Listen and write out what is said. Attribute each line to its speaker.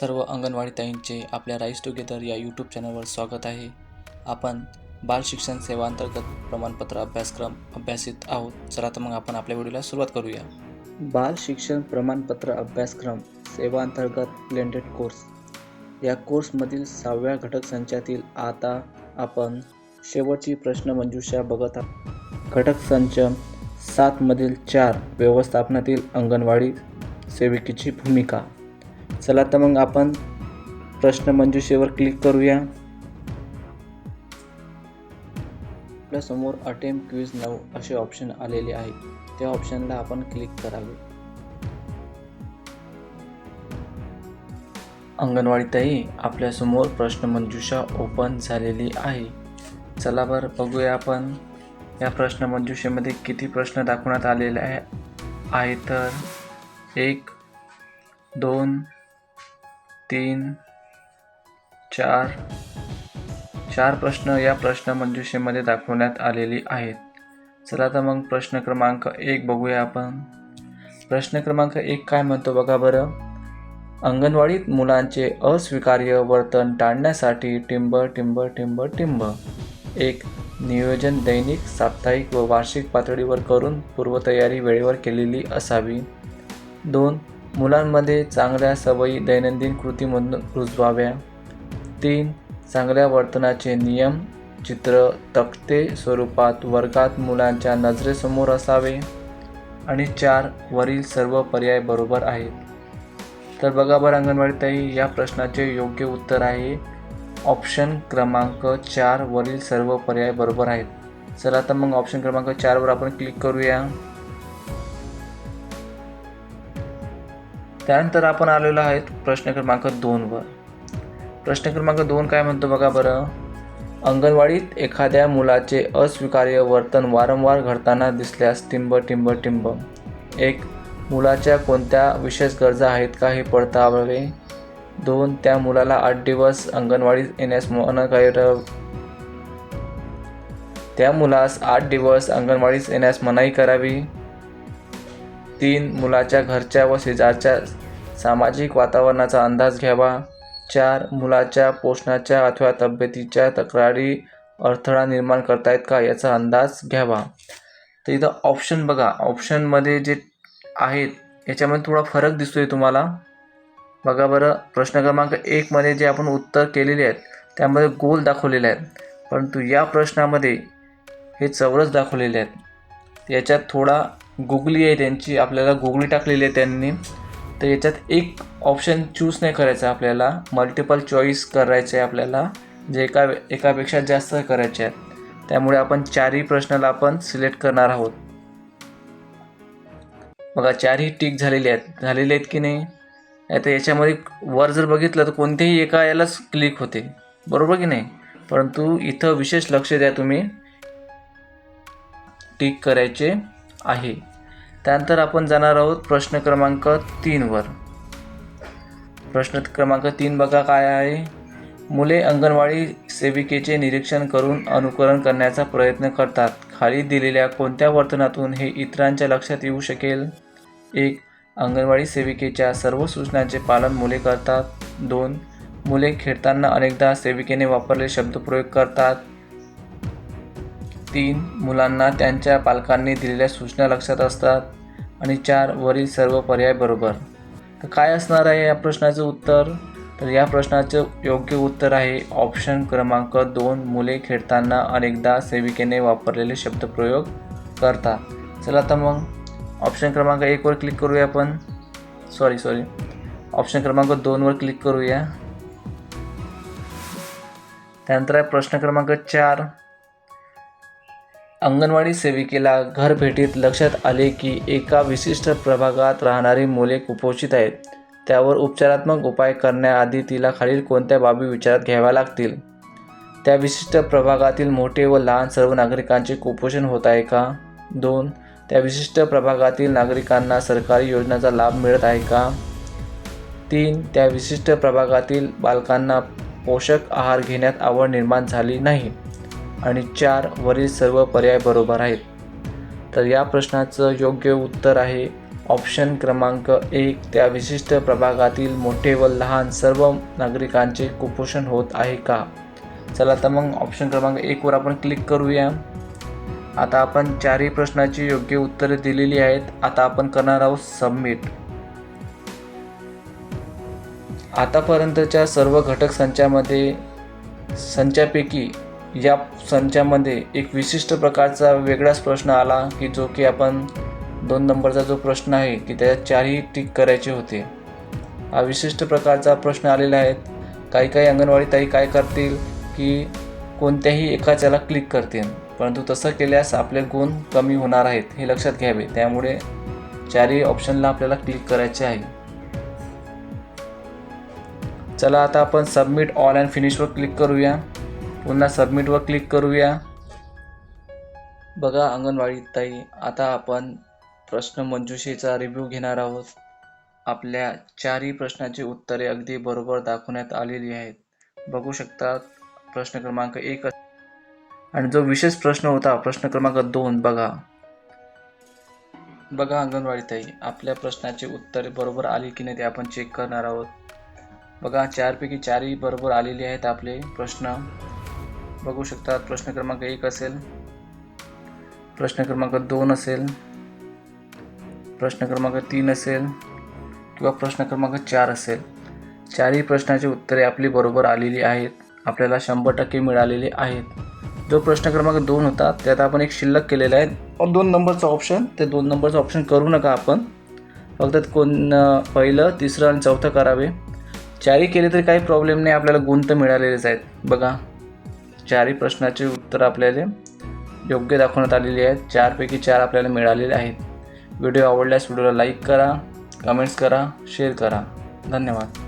Speaker 1: सर्व अंगणवाडी ताईंचे आपल्या rice together या यूट्यूब चॅनलवर स्वागत आहे. आपण बाल शिक्षण सेवा अंतर्गत प्रमाणपत्र अभ्यासक्रम अभ्यासित आहोत. चला तर मग आपण आपल्या व्हिडिओला सुरुवात करूया. बाल शिक्षण प्रमाणपत्र अभ्यासक्रम सेवा अंतर्गत ब्लेंडेड कोर्स. या कोर्समधील सहाव्या घटक संचातील आता आपण शेवटची प्रश्नमंजुषा बघत आहोत. घटक संच सातमधील चार व्यवस्थापनातील अंगणवाडी सेविकेची भूमिका. चला तर मग आपण प्रश्नमंजुषेवर क्लिक करूया. आपल्यासमोर अटेम क्विज नाव असे ऑप्शन आलेले आहे. त्या ऑप्शनला आपण क्लिक करावे. अंगणवाडीतही आपल्यासमोर प्रश्नमंजुषा ओपन झालेली आहे. चला बरं बघूया आपण. या प्रश्नमंजुषेमध्ये किती प्रश्न दाखवण्यात आलेले आहे? आहे तर एक दोन तीन चार चार प्रश्न या प्रश्नमंजुषेमध्ये दाखवण्यात आलेली आहेत. चला तर मग प्रश्न क्रमांक एक बघूया आपण. प्रश्न क्रमांक एक काय म्हणतो बघा बरं. अंगणवाडीत मुलांचे अस्वीकार्य वर्तन टाळण्यासाठी टिंब टिंब टिंब टिंब. एक नियोजन दैनिक साप्ताहिक व वार्षिक पातळीवर करून पूर्वतयारी वेळेवर केलेली असावी. दोन मुलांमध्ये चांगल्या सवयी दैनंदिन कृतीमधून रुजवाव्या. तीन चांगल्या वर्तनाचे नियम चित्र तक्ते स्वरूपात वर्गात मुलांच्या नजरेसमोर असावे. आणि चार वरील सर्व पर्याय बरोबर आहेत. तर बघा बरं अंगणवाडीतही या प्रश्नाचे योग्य उत्तर आहे. ऑप्शन क्रमांक चार वरील सर्व पर्याय बरोबर आहेत. चला तर मग ऑप्शन क्रमांक चारवर आपण क्लिक करूया. त्यानंतर आपण आलेलो आहेत प्रश्न क्रमांक दोनवर प्रश्न क्रमांक दोन काय म्हणतो बघा बरं? अंगणवाडीत एखाद्या मुलाचे अस्वीकार्य वर्तन वारंवार घडताना दिसल्यास टिंब टिंब टिंब. एक मुलाच्या कोणत्या विशेष गरजा आहेत का हे पडताळावे? दोन त्या मुलाला आठ दिवस अंगणवाडीत येण्यास मन कर त्या मुलास आठ दिवस अंगणवाडीत येण्यास मनाई करावी. तीन मुलाच्या घरच्या व शेजारच्या सामाजिक वातावरणाचा अंदाज घ्यावा. चार मुलाच्या पोषणाच्या अथवा तब्येतीच्या तक्रारी अडथळा निर्माण करतायत का याचा अंदाज घ्यावा. तर इथं ऑप्शन बघा. ऑप्शनमध्ये जे आहेत याच्यामध्ये थोडा फरक दिसतोय तुम्हाला. बघा बरं. प्रश्न क्रमांक एकमध्ये जे आपण उत्तर केलेले आहेत त्यामध्ये गोल दाखवलेले आहेत. परंतु या प्रश्नामध्ये हे चौरस दाखवलेले आहेत. याच्यात थोडा गुगली आहे त्यांची आपल्याला गुगली टाकलेली आहे त्यांनी. तर याच्यात एक ऑप्शन चूज नाही करायचा आपल्याला. मल्टिपल चॉईस करायचे आहे आपल्याला. जे एका एकापेक्षा जास्त करायचे आहेत त्यामुळे आपण चारही प्रश्नाला आपण सिलेक्ट करणार आहोत. बघा चारही टिक झालेले आहेत. झालेले आहेत की नाही? आता याच्यामध्ये वर जर बघितलं तर कोणत्याही एका यालाच क्लिक होते. बरोबर की नाही? परंतु इथं विशेष लक्ष द्या तुम्ही. टिक करायचे. आहे. त्यानंतर आपण जाणार आहोत प्रश्न क्रमांक तीनवर प्रश्न क्रमांक तीन बघा काय आहे. मुले अंगणवाडी सेविकेचे निरीक्षण करून अनुकरण करण्याचा प्रयत्न करतात. खाली दिलेल्या कोणत्या वर्तनातून हे इतरांच्या लक्षात येऊ शकेल? एक अंगणवाडी सेविकेच्या सर्व सूचनांचे पालन मुले करतात. दोन मुले खेळताना अनेकदा सेविकेने वापरले शब्दप्रयोग करतात. तीन मुलांना त्यांच्या पालकांनी दिलेल्या सूचना लक्षात असतात आणि चार वरील सर्व पर्याय बरोबर. तर काय असणार आहे या प्रश्नाचं उत्तर? तर या प्रश्नाचं योग्य उत्तर आहे ऑप्शन क्रमांक दोन मुले खेळताना अनेकदा सेविकेने वापरलेले शब्दप्रयोग करतात चला तर मग ऑप्शन क्रमांक एकवर क्लिक करूया आपण. सॉरी सॉरी ऑप्शन क्रमांक दोनवर क्लिक करूया. त्यानंतर आहे प्रश्न क्रमांक चार. अंगणवाडी सेविकेला घरभेटीत लक्षात आले की एका विशिष्ट प्रभागात राहणारी मुले कुपोषित आहेत. त्यावर उपचारात्मक उपाय करण्याआधी तिला खालील कोणत्या बाबी विचारात घ्याव्या लागतील? त्या विशिष्ट प्रभागातील मोठे व लहान सर्व नागरिकांचे कुपोषण होत आहे का? दोन त्या विशिष्ट प्रभागातील नागरिकांना सरकारी योजनांचा लाभ मिळत आहे का? तीन त्या विशिष्ट प्रभागातील बालकांना पोषक आहार घेण्यात आवड निर्माण झाली नाही. आणि चार वरील सर्व पर्याय बरोबर आहेत. तर या प्रश्नाचं योग्य उत्तर आहे ऑप्शन क्रमांक एक. त्या विशिष्ट प्रभागातील मोठे व लहान सर्व नागरिकांचे कुपोषण होत आहे का? चला तर मग ऑप्शन क्रमांक एकवर आपण क्लिक करूया. आता आपण चारही प्रश्नाची योग्य उत्तरे दिलेली आहेत. आता आपण करणार आहोत सबमिट. आतापर्यंतच्या सर्व घटक संचामध्ये संचापैकी या संचामध्ये एक विशिष्ट प्रकारचा वेगळाच प्रश्न आला की जो की आपण दोन नंबरचा जो प्रश्न आहे की त्याच्यात चारही टिक करायचे होते. हा विशिष्ट प्रकारचा प्रश्न आलेला आहे. काही काही अंगणवाडी ताई काय करतील की कोणत्याही एकाच याला क्लिक करतील. परंतु तसं केल्यास आपले गुण कमी होणार आहेत हे लक्षात घ्यावे. त्यामुळे चारही ऑप्शनला आपल्याला क्लिक करायचे आहे. चला आता आपण सबमिट ऑल अँड फिनिशवर क्लिक करूया. पुन्हा सबमिटवर क्लिक करूया. बघा अंगणवाडी ताई आता आपण प्रश्न मंजुषेचा रिव्ह्यू घेणार आहोत. आपल्या चारही प्रश्नाची उत्तरे अगदी बरोबर दाखवण्यात आलेली आहेत. बघू शकता प्रश्न क्रमांक एक आणि जो विशेष प्रश्न होता प्रश्न क्रमांक दोन बघा. बघा अंगणवाडी ताई आपल्या प्रश्नाची उत्तरे बरोबर आली की नाही ते आपण चेक करणार आहोत. बघा चारपैकी चारही बरोबर आलेले आहेत आपले प्रश्न. बघू शकतात प्रश्न क्रमांक एक असेल. प्रश्न क्रमांक दोन असेल. प्रश्न क्रमांक तीन असेल किंवा प्रश्न क्रमांक चार असेल. चारही प्रश्नाची उत्तरे आपली बरोबर आलेली आहेत. आपल्याला शंभर टक्के मिळालेले आहेत. जो प्रश्न क्रमांक दोन होता त्यात आपण एक शिल्लक केलेला आहे. और दोन नंबरचा ऑप्शन ते दोन नंबरचं ऑप्शन करू नका आपण. फक्त कोण पहिलं तिसरं आणि चौथं करावे. चारही केले तरी काही प्रॉब्लेम नाही आपल्याला गुण तर मिळालेलेच आहेत. बघा. चारही प्रश्नाचे उत्तर आपल्याला योग्य दाखवण्यात आलेली आहेत. चारपैकी चार आपल्याला मिळालेले आहेत. व्हिडिओ आवडल्यास व्हिडिओला लाईक करा कमेंट्स करा शेअर करा. धन्यवाद.